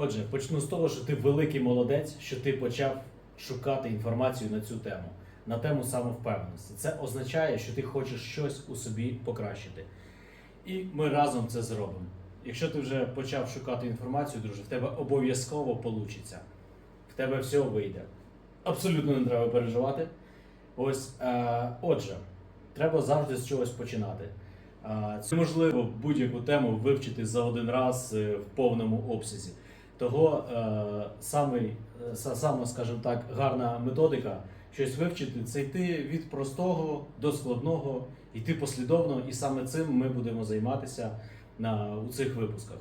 Отже, почну з того, що ти великий молодець, що ти почав шукати інформацію на цю тему, на тему самовпевненості. Це означає, що ти хочеш щось у собі покращити. І ми разом це зробимо. Якщо ти вже почав шукати інформацію, друже, в тебе обов'язково вийде. В тебе все вийде. Абсолютно не треба переживати. Ось, е, отже, треба завжди з чогось починати. Е, Це можливо будь-яку тему вивчити за один раз е, в повному обсязі. Того е, самий, е, са- саме, скажімо так, гарна методика щось вивчити це йти від простого до складного, йти послідовно, і саме цим ми будемо займатися на, у цих випусках.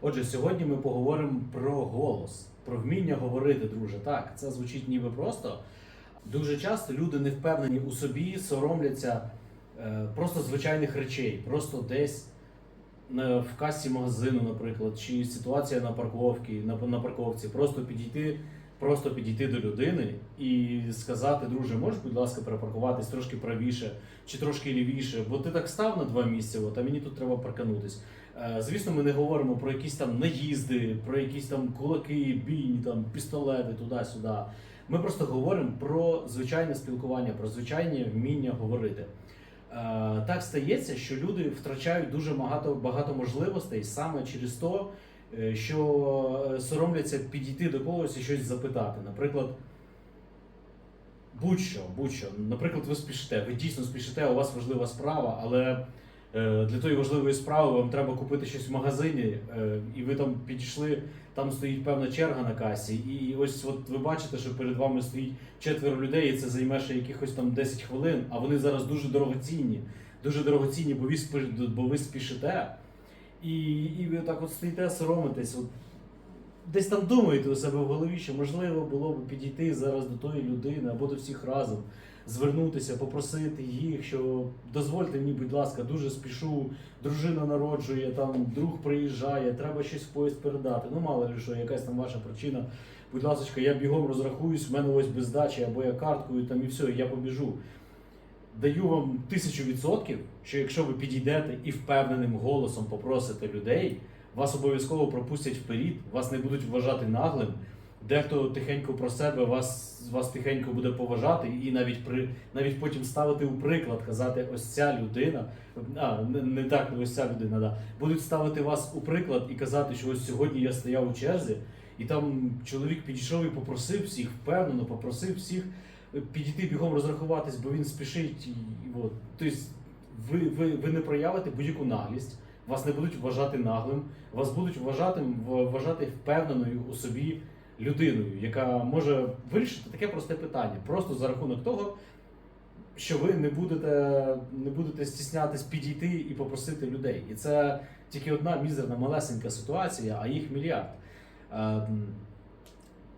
Отже, сьогодні ми поговоримо про голос, про вміння говорити, друже. Так, це звучить ніби просто. Дуже часто люди не впевнені у собі, соромляться е, просто звичайних речей, просто десь в касі магазину, наприклад, чи ситуація на парковці, на, на парковці, просто підійти, просто підійти до людини і сказати, друже, можеш, будь ласка, перепаркуватись трошки правіше чи трошки лівіше, бо ти так став на два місця, от, а мені тут треба парканутись. Е, Звісно, ми не говоримо про якісь там наїзди, про якісь там кулаки, бійні, там пістолети, туди-сюди. Ми просто говоримо про звичайне спілкування, про звичайне вміння говорити. Е, Так стається, що люди втрачають дуже багато, багато можливостей саме через то, е, що е, соромляться підійти до когось і щось запитати. Наприклад, будь-що, будь-що. Наприклад, ви спішите, ви дійсно спішите, у вас важлива справа, але для тої важливої справи вам треба купити щось в магазині, е, і ви там підійшли, там стоїть певна черга на касі, і ось от ви бачите, що перед вами стоїть четверо людей, і це займе ще якихось там 10 хвилин, а вони зараз дуже дорогоцінні. Дуже дорогоцінні, бо ви, бо ви спішите. І, і ви так от стоїте, соромитесь. От, десь там думаєте у себе в голові, що можливо було б підійти зараз до тої людини або до всіх разом, звернутися, попросити їх, що дозвольте мені, будь ласка, дуже спішу, дружина народжує, там друг приїжджає, треба щось в поїзд передати. Ну, мало ли що, якась там ваша причина. Будь ласка, я бігом розрахуюсь, в мене ось без здачі, або я карткою там і все, я побіжу. Даю вам тисячу відсотків, що якщо ви підійдете і впевненим голосом попросите людей, вас обов'язково пропустять вперед, вас не будуть вважати наглим. Дехто тихенько про себе вас, вас тихенько буде поважати і навіть при навіть потім ставити у приклад, казати, ось ця людина, а не, не так, ось ця людина, да. будуть ставити вас у приклад і казати, що ось сьогодні я стояв у черзі, і там чоловік підійшов і попросив всіх, впевнено попросив всіх підійти бігом розрахуватись, бо він спішить. І, і от. Тобто ви, ви, ви не проявите будь-яку наглість, вас не будуть вважати наглим, вас будуть вважати, вважати впевненою у собі людиною, яка може вирішити таке просте питання, просто за рахунок того, що ви не будете, не будете стіснятись підійти і попросити людей. І це тільки одна мізерна малесенька ситуація, а їх мільярд. Ем,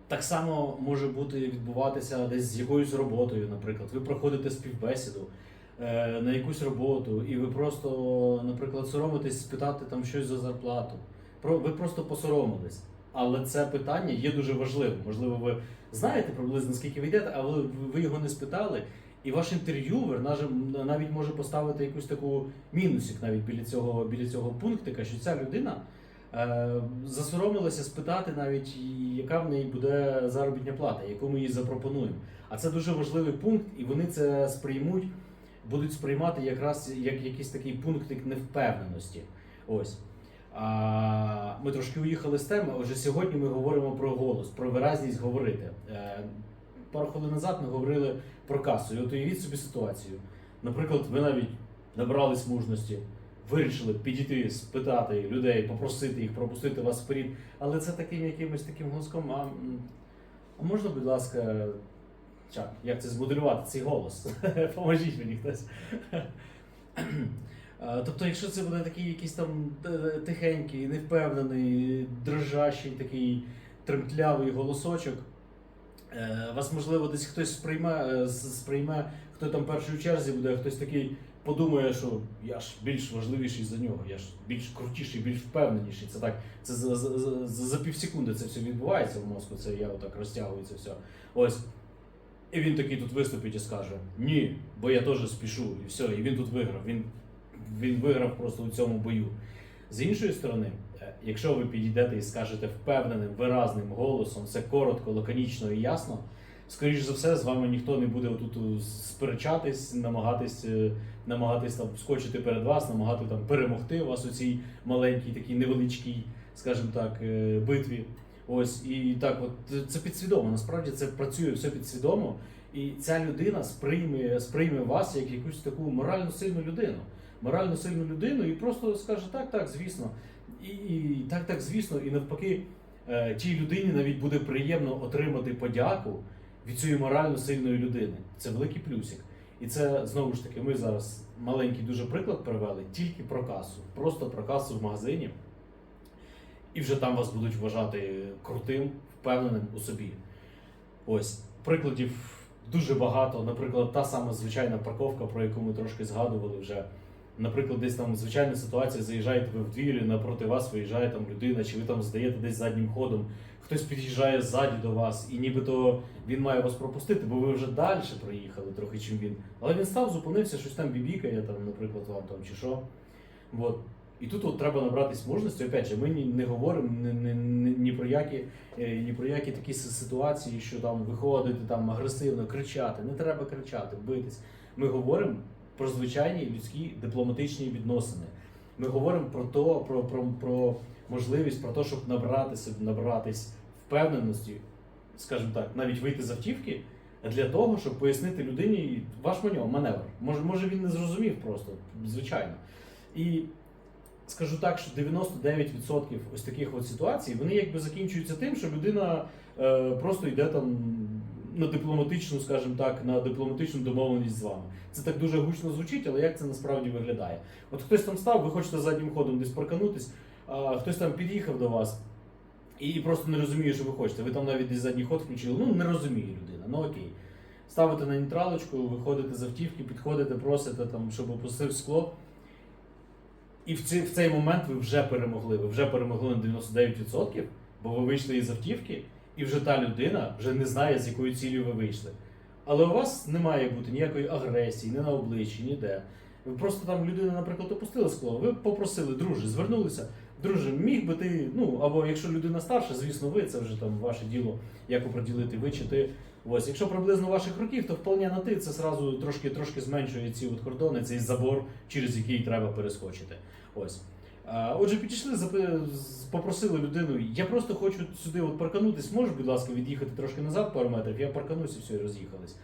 так само може бути відбуватися десь з якоюсь роботою, наприклад. Ви проходите співбесіду е, на якусь роботу, і ви просто, наприклад, соромитесь спитати там щось за зарплату. Про, ви просто посоромились. Але це питання є дуже важливим. Можливо, ви знаєте приблизно скільки ви йдете, але ви, його не спитали. І ваш інтерв'ювер навіть може поставити якусь таку мінусик навіть біля цього, біля цього пунктика, що ця людина е, засоромилася спитати навіть, яка в неї буде заробітня плата, яку ми їй запропонуємо. А це дуже важливий пункт, і вони це сприймуть, будуть сприймати якраз як якийсь такий пунктик невпевненості. Ось. Ми трошки уїхали з теми. Отже, сьогодні ми говоримо про голос, про виразність говорити. Е, пару хвилин назад ми говорили про касу. І от уявіть собі ситуацію. Наприклад, ви навіть набрались мужності, вирішили підійти, спитати людей, попросити їх, пропустити вас вперед. Але це таким якимось таким голоском. А, а можна, будь ласка, чак, як це змоделювати цей голос? Поможіть мені хтось. Е, Тобто, якщо це буде такий якийсь там е, тихенький, невпевнений, дрожащий, такий тремтлявий голосочок, е, вас можливо десь хтось сприйме, сприйме, хто там перший у черзі буде, а хтось такий подумає, що я ж більш важливіший за нього, я ж більш крутіший, більш впевненіший. Це так, це за, за, за, за півсекунди це все відбувається в мозку, це я отак розтягую це все. Ось. І він такий тут виступить і скаже: Ні, бо я теж спішу, і все, і він тут виграв. Він, він виграв просто у цьому бою. З іншої сторони, Е, Якщо ви підійдете і скажете впевненим, виразним голосом, все коротко, лаконічно і ясно, скоріш за все, з вами ніхто не буде отут сперечатись, намагатись, е, намагатись там скочити перед вас, намагати там перемогти вас у цій маленькій, такій невеличкій, скажімо так, е, битві. Ось і так, от це підсвідомо. Насправді це працює все підсвідомо, і ця людина сприйме, сприйме вас як якусь таку морально сильну людину. Морально сильну людину і просто скаже так, так, звісно. І, і так, так, звісно, і навпаки, е, тій людині навіть буде приємно отримати подяку від цієї морально сильної людини. Це великий плюсик. І це знову ж таки, ми зараз маленький дуже приклад привели тільки про касу, просто про касу в магазині. І вже там вас будуть вважати крутим, впевненим у собі. Ось прикладів дуже багато. Наприклад, та сама звичайна парковка, про яку ми трошки згадували вже. Наприклад, десь там звичайна ситуація, заїжджаєте ви в двір, і напроти вас виїжджає там людина, чи ви там здаєте десь заднім ходом, хтось під'їжджає ззаді до вас, і нібито він має вас пропустити, бо ви вже далі проїхали трохи, чим він. Але він став, зупинився, щось там бібікає, там, наприклад, вам там чи що. От. І тут от треба набратись мужності. Опять же, ми не говоримо ні, ні, ні, ні про які е, ні про які такі ситуації, що там виходити там агресивно, кричати. Не треба кричати, битись. Ми говоримо про звичайні людські дипломатичні відносини. Ми говоримо про то, про, про, про можливість, про те, щоб набратися, набратись впевненості, скажімо так, навіть вийти з автівки для того, щоб пояснити людині ваш маневр. Може, може він не зрозумів просто, звичайно. І скажу так, що 99% ось таких от ситуацій вони якби закінчуються тим, що людина е, просто йде там на дипломатичну, скажімо так, на дипломатичну домовленість з вами. Це так дуже гучно звучить, але як це насправді виглядає? От хтось там став, ви хочете заднім ходом десь парканутись, хтось там під'їхав до вас і просто не розуміє, що ви хочете. Ви там навіть десь задній ход включили. Ну не розуміє людина. Ну окей. Ставите на нейтралочку, виходите з автівки, підходите, просите там, щоб опустив скло. І в цей, в цей момент ви вже перемогли. Ви вже перемогли на 99%, бо ви вийшли із автівки, і вже та людина вже не знає, з якою цілею ви вийшли. Але у вас не має бути ніякої агресії, ні на обличчі, ніде. Ви просто там людина, наприклад, опустила скло, ви попросили, друже, звернулися. Друже, міг би ти, ну або якщо людина старша, звісно, ви це вже там ваше діло, як оприділити ви чи ти. Ось, якщо приблизно ваших років, то вполне на ти це зразу трошки трошки зменшує ці от кордони, цей забор, через який треба перескочити. Ось. Отже, підійшли, попросили людину, я просто хочу сюди от парканутись, можеш, будь ласка, від'їхати трошки назад пару метрів, я парканусь все, і роз'їхались.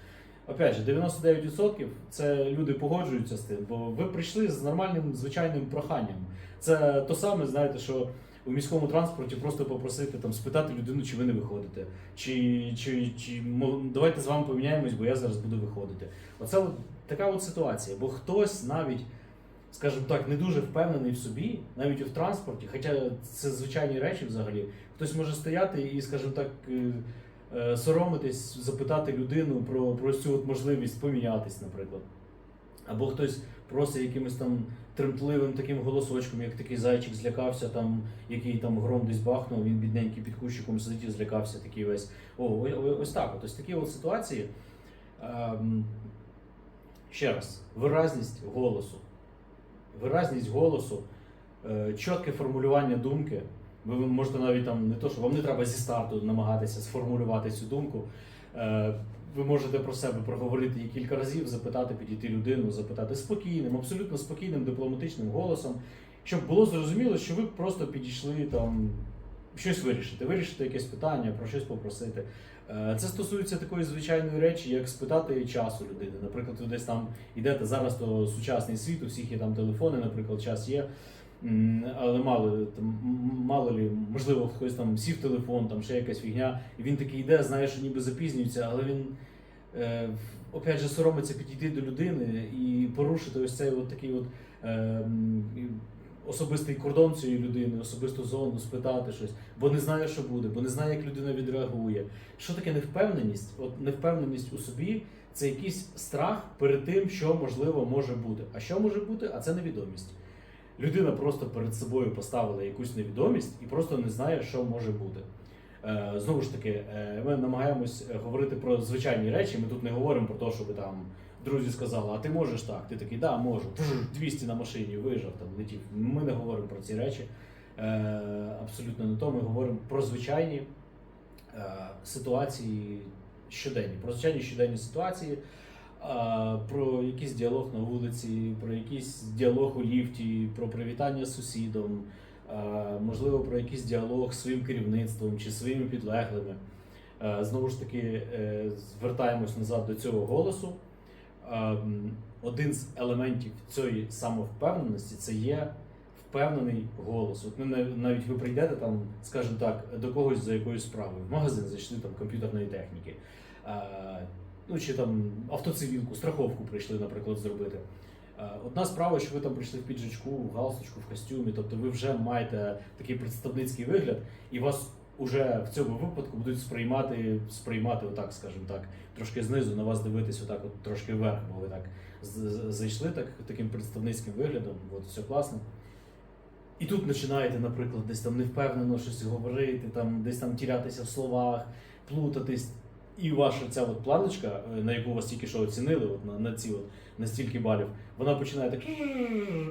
Опять же, 99% це люди погоджуються з тим, бо ви прийшли з нормальним звичайним проханням. Це то саме, знаєте, що у міському транспорті просто попросити там спитати людину, чи ви не виходите, чи, чи, чи давайте з вами поміняємось, бо я зараз буду виходити. Оце от така от ситуація, бо хтось навіть, скажімо так, не дуже впевнений в собі, навіть в транспорті, хоча це звичайні речі взагалі, хтось може стояти і, скажімо так. е, е, Соромитись, запитати людину про, про цю от можливість помінятись, наприклад. Або хтось просить якимось там тремтливим таким голосочком, як такий зайчик злякався, там, який там гром десь бахнув, він бідненький під кущиком сидить і злякався такий весь. О, ось так. Ось такі от ситуації. Ем, ще раз, виразність голосу. Виразність голосу, е, чітке формулювання думки. Ви можете навіть там не то, що вам не треба зі старту намагатися сформулювати цю думку. Е, ви можете про себе проговорити її кілька разів, запитати, підійти людину, запитати спокійним, абсолютно спокійним, дипломатичним голосом, щоб було зрозуміло, що ви просто підійшли там щось вирішити, вирішити якесь питання, про щось попросити. Е, Це стосується такої звичайної речі, як спитати часу людини. Наприклад, ви десь там йдете зараз, то сучасний світ, у всіх є там телефони, наприклад, час є. Але мало там мало лі, можливо, хтось там сів телефон, там ще якась фігня, і він такий йде, знає, що ніби запізнюється, але він е, опять же соромиться підійти до людини і порушити ось цей от такий от е, особистий кордон цієї людини, особисту зону, спитати щось, бо не знає, що буде, бо не знає, як людина відреагує. Що таке невпевненість? От невпевненість у собі це якийсь страх перед тим, що можливо може бути. А що може бути? А це невідомість. Людина просто перед собою поставила якусь невідомість і просто не знає, що може бути. Е, Знову ж таки, е, ми намагаємось е, говорити про звичайні речі. Ми тут не говоримо про те, щоб там друзі сказали, а ти можеш так? Ти такий, да, можу. 200 на машині, виїжджав там, летів. Ми не говоримо про ці речі. Е, абсолютно не то. Ми говоримо про звичайні е, ситуації щоденні, про звичайні щоденні ситуації, е, про якийсь діалог на вулиці, про якийсь діалог у ліфті, про привітання з сусідом, можливо, про якийсь діалог з своїм керівництвом чи своїми підлеглими. Знову ж таки, звертаємось назад до цього голосу. Ем, Один з елементів цієї самовпевненості це є впевнений голос. От ми навіть ви прийдете там, скажімо так, до когось за якоюсь справою, в магазин зайшли там комп'ютерної техніки, е, ну чи там автоцивілку, страховку прийшли, наприклад, зробити. Е, Одна справа, що ви там прийшли в піджачку, в галстучку, в костюмі, тобто ви вже маєте такий представницький вигляд, і вас уже в цьому випадку будуть сприймати, сприймати отак, скажімо так, трошки знизу на вас дивитись, отак, от трошки вверх, бо ви так зайшли так, таким представницьким виглядом, от все класно. І тут починаєте, наприклад, десь там невпевнено щось говорити, там, десь там тірятися в словах, плутатись. І ваша ця от планочка, е, на яку вас тільки що оцінили, от на, на ці от, на стільки балів, вона починає так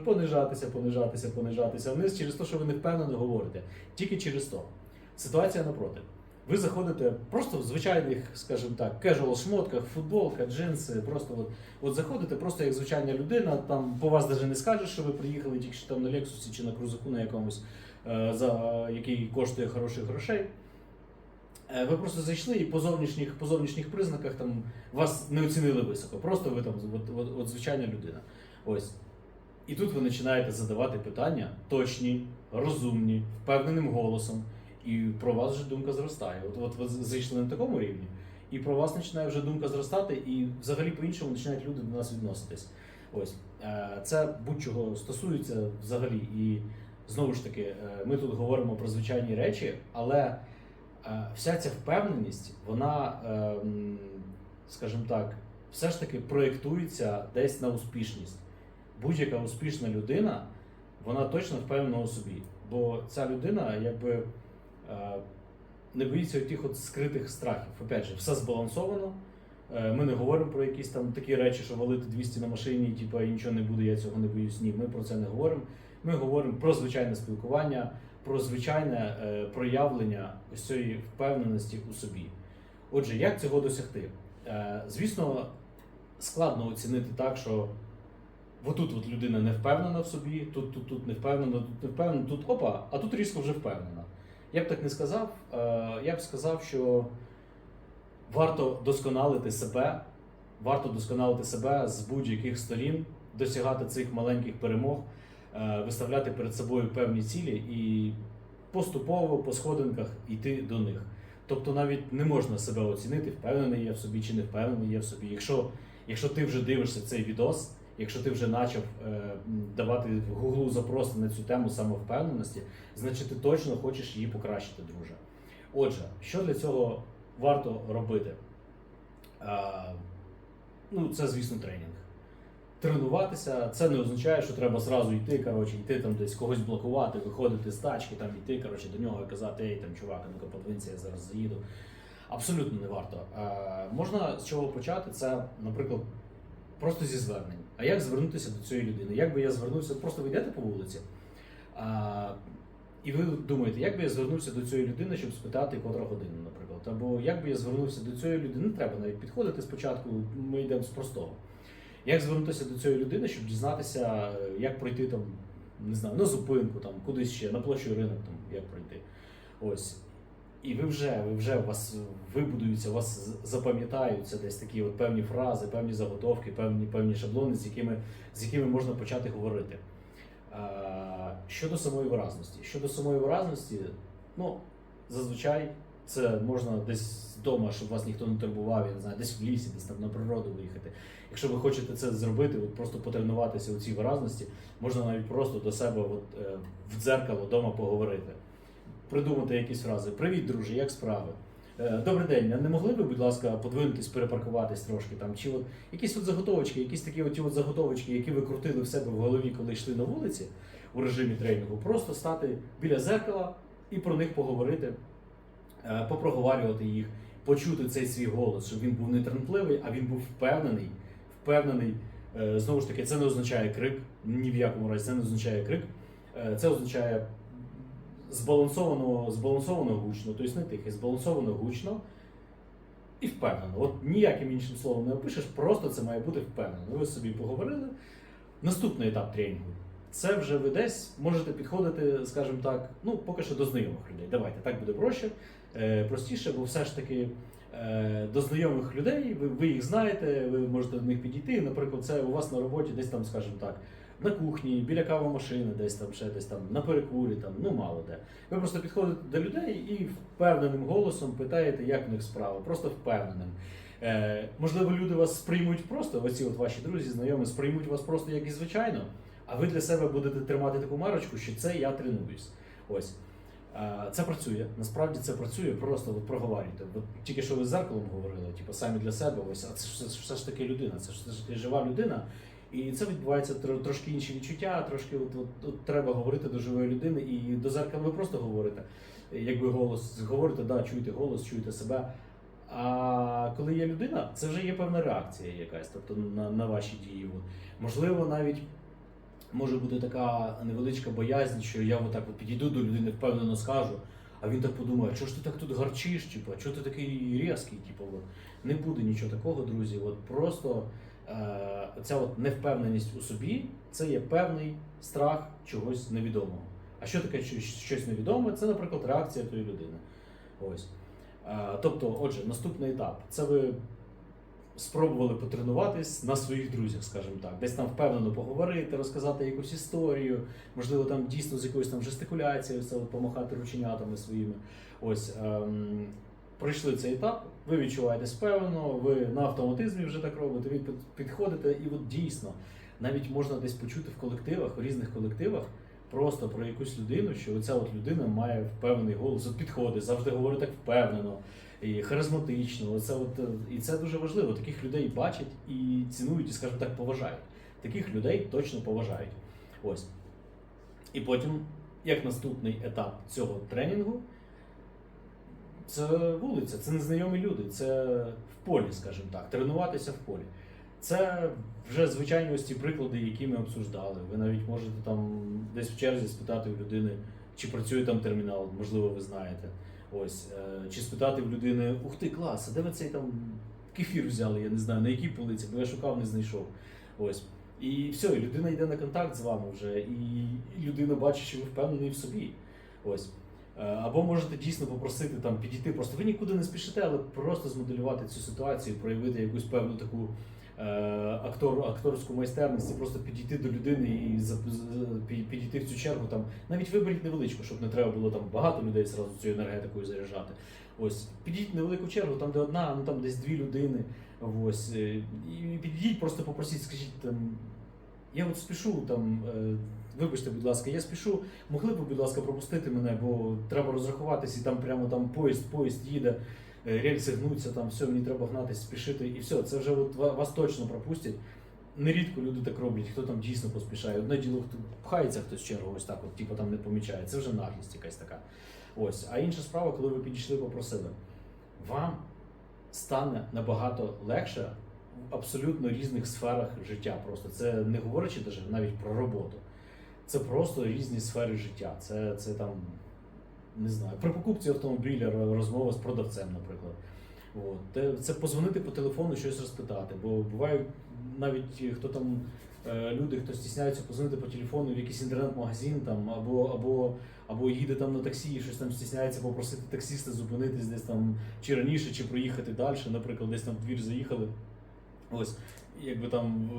понижатися, понижатися, понижатися вниз через те, що ви невпевнено говорите. Тільки через то. Ситуація напроти. Ви заходите просто в звичайних, скажімо так, кежуал шмотках, футболка, джинси, просто от, от заходите просто як звичайна людина, там по вас навіть не скажеш, що ви приїхали тільки що там на Лексусі чи на крузаку на якомусь, е, за який коштує хороших грошей. Е, Ви просто зайшли і по зовнішніх, по зовнішніх признаках там вас не оцінили високо. Просто ви там от, от, от звичайна людина. Ось. І тут ви починаєте задавати питання точні, розумні, впевненим голосом. І про вас вже думка зростає. От, от ви зайшли на такому рівні, і про вас починає вже думка зростати, і взагалі по-іншому починають люди до нас відноситись. Ось Е, це будь-чого стосується взагалі. І знову ж таки, е, ми тут говоримо про звичайні речі, але е, вся ця впевненість, вона, скажімо так, все ж таки проєктується десь на успішність. Будь-яка успішна людина, вона точно впевнена у собі. Бо ця людина, якби не боїться тих от скритих страхів. Опять же, все збалансовано. Е, Ми не говоримо про якісь там такі речі, що валити 200 на машині, типу, нічого не буде, я цього не боюсь. Ні, ми про це не говоримо. Ми говоримо про звичайне спілкування, про звичайне е, проявлення ось цієї впевненості у собі. Отже, як цього досягти? Е, Звісно, складно оцінити так, що отут от людина не впевнена в собі, тут, тут, тут не впевнена, тут не впевнена, тут опа, а тут різко вже впевнена. Я б так не сказав. Е, Я б сказав, що варто досконалити себе, варто досконалити себе з будь-яких сторін, досягати цих маленьких перемог, е, виставляти перед собою певні цілі і поступово по сходинках йти до них. Тобто навіть не можна себе оцінити, впевнений я в собі чи не впевнений я в собі. Якщо, якщо ти вже дивишся цей відос, якщо ти вже почав е, давати в гуглу запроси на цю тему самовпевненості, значить ти точно хочеш її покращити, друже. Отже, що для цього варто робити? Е, ну, це, звісно, тренінг. Тренуватися це не означає, що треба зразу йти, коротше, йти там десь когось блокувати, виходити з тачки, там йти, коротше, до нього і казати, ей, там, чувак, ну-ка подвинься, я зараз заїду. Абсолютно не варто. Е, можна з чого почати? Це, наприклад, просто зі звернень. А як звернутися до цієї людини? Як би я звернувся, просто ви йдете по вулиці, а, і ви думаєте, як би я звернувся до цієї людини, щоб спитати, котра година, наприклад. Або як би я звернувся до цієї людини, не треба навіть підходити спочатку, ми йдемо з простого. Як звернутися до цієї людини, щоб дізнатися, як пройти там, не знаю, на зупинку, там, кудись ще, на площу ринок, там, як пройти. Ось. І ви вже, ви вже у вас вибудуються, у вас запам'ятаються десь такі от певні фрази, певні заготовки, певні, певні шаблони, з якими, з якими можна почати говорити. Щодо самої виразності. Щодо самої виразності, ну, зазвичай це можна десь вдома, щоб вас ніхто не турбував, я не знаю, десь в лісі, десь там на природу виїхати. Якщо ви хочете це зробити, от просто потренуватися у цій виразності, можна навіть просто до себе от, е, в дзеркало вдома поговорити. Придумати якісь фрази. Привіт, друже, як справи? Е, Добрий день, а не могли би, будь ласка, подвинутись, перепаркуватись трошки там? Чи от якісь от заготовочки, якісь такі от, от заготовочки, які ви крутили в себе в голові, коли йшли на вулиці у режимі тренінгу, просто стати біля зеркала і про них поговорити, е, попроговорювати їх, почути цей свій голос, щоб він був не тремтливий, а він був впевнений, впевнений. Е, Знову ж таки, це не означає крик, ні в якому разі це не означає крик. Це означає збалансовано, збалансовано гучно, тобто не тихий, збалансовано гучно і впевнено. От ніяким іншим словом не опишеш, просто це має бути впевнено. Ви собі поговорили. Наступний етап тренінгу. Це вже ви десь можете підходити, скажімо так, ну поки що до знайомих людей. Давайте так буде проще, е, простіше, бо все ж таки е, до знайомих людей, ви, ви їх знаєте, ви можете до них підійти. Наприклад, це у вас на роботі, десь там, скажімо так, на кухні, біля кавомашини, десь там ще десь там на перекурі, там ну мало де. Ви просто підходите до людей і впевненим голосом питаєте, як в них справа, просто впевненим. Е, можливо, люди вас сприймуть просто, оці от ваші друзі, знайомі, сприймуть вас просто як і звичайно, а ви для себе будете тримати таку марочку, що це я тренуюсь. Ось. Е, Це працює, насправді це працює, просто от проговорюйте. От тільки що ви з зеркалом говорили, типу, самі для себе, ось, а це все ж таки людина, це ж все ж жива людина. І це відбувається трошки інші відчуття, трошки от, от, от треба говорити до живої людини, і до зеркала ви просто говорите. Якби голос говорите, да, чуєте голос, чуєте себе. А коли є людина, це вже є певна реакція якась, тобто на, на ваші дії. Можливо, навіть може бути така невеличка боязнь, що я отак от підійду до людини, впевнено скажу, а він так подумає, що ж ти так тут гарчиш, типу, чого ти такий різкий, типу, от. не буде нічого такого, друзі. От просто ця от невпевненість у собі це є певний страх чогось невідомого. А що таке щось- невідоме? Це, наприклад, реакція тої людини. Ось. Е, Тобто, отже, наступний етап це ви спробували потренуватись на своїх друзях, скажімо так, десь там впевнено поговорити, розказати якусь історію, можливо, там дійсно з якоюсь там жестикуляцією, це помахати рученятами своїми. Ось ем, пройшли цей етап, ви відчуваєтесь впевнено, ви на автоматизмі вже так робите, ви підходите, і от дійсно навіть можна десь почути в колективах, у різних колективах. Просто про якусь людину, що оця от людина має впевнений голос, от підходить, завжди говорить так впевнено і харизматично. Оце от, е, і це дуже важливо. Таких людей бачать і цінують, і, скажімо так, поважають. Таких людей точно поважають. Ось. І потім, як наступний етап цього тренінгу, це вулиця, це незнайомі люди, це в полі, скажімо так, тренуватися в полі. Це вже звичайні ось ті приклади, які ми обсуждали. Ви навіть можете там десь в черзі спитати у людини, чи працює там термінал, можливо, ви знаєте. Ось, е, чи спитати в людини, ух ти, клас, а де ви цей там кефір взяли, я не знаю, на якій полиці, бо я шукав, не знайшов. Ось. І все, людина йде на контакт з вами вже, і людина бачить, що ви впевнений в собі. Ось. Е, Або можете дійсно попросити там підійти, просто ви нікуди не спішите, але просто змоделювати цю ситуацію, проявити якусь певну таку е, актор, акторську майстерність, і просто підійти до людини і підійти в цю чергу. Там навіть виберіть невеличку, щоб не треба було там багато людей зразу цією енергетикою заряджати. Ось підійдіть невелику чергу, там де одна, ну там десь дві людини. Ось е, і підійдіть, просто попросіть, скажіть там. Я от спішу там. е, Вибачте, будь ласка, я спішу. Могли б, будь ласка, пропустити мене, бо треба розрахуватись, і там прямо там поїзд, поїзд їде, е, рельси гнуться, там все, мені треба гнатись, спішити, і все. Це вже от вас точно пропустять. Нерідко люди так роблять, хто там дійсно поспішає. Одне діло, хто пхається хтось чергу, ось так, от, типу там не помічає. Це вже наглість якась така. Ось. А інша справа, коли ви підійшли, попросили, вам стане набагато легше в абсолютно різних сферах життя. Просто це не говорячи навіть про роботу. Це просто різні сфери життя. Це, це там, не знаю, при покупці автомобіля розмова з продавцем, наприклад. От. Це позвонити по телефону, щось розпитати. Бо бувають навіть хто там, е, люди, хто стісняються позвонити по телефону в якийсь інтернет-магазин там, або, або, або їде там на таксі і щось там стісняється попросити таксиста зупинитись десь там чи раніше, чи проїхати далі. Наприклад, десь там в двір заїхали. Ось, якби там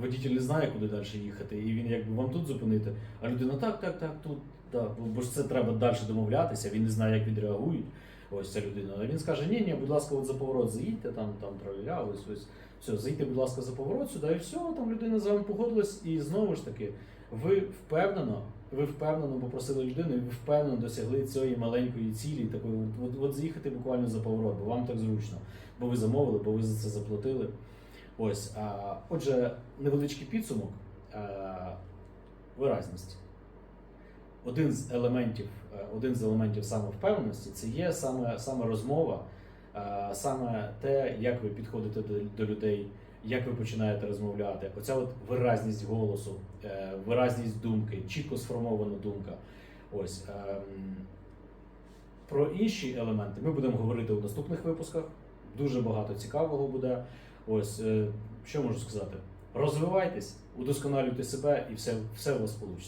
водитель не знає, куди далі їхати, і він якби вам тут зупинити, а людина так, так, так, тут, так, бо ж це треба далі домовлятися, він не знає, як відреагують. Ось ця людина. А він скаже, ні, ні, будь ласка, от за поворот заїдьте, там, там траля, ось ось. Все, заїдьте, будь ласка, за поворот сюди, і все, там людина з вами погодилась, і знову ж таки, ви впевнено, ви впевнено попросили людину, і ви впевнено досягли цієї маленької цілі, такої, от, от, от заїхати буквально за поворот, бо вам так зручно, бо ви замовили, бо ви за це заплатили. Ось, отже, невеличкий підсумок виразність. Один з елементів, е, один з елементів самовпевненості це є саме, саме розмова, саме те, як ви підходите до, до людей, як ви починаєте розмовляти. Оця от виразність голосу, е, виразність думки, чітко сформована думка. Ось. ем, Про інші елементи ми будемо говорити у наступних випусках. Дуже багато цікавого буде. Ось е, що можу сказати? Розвивайтесь, удосконалюйте себе, і все, все у вас вийде.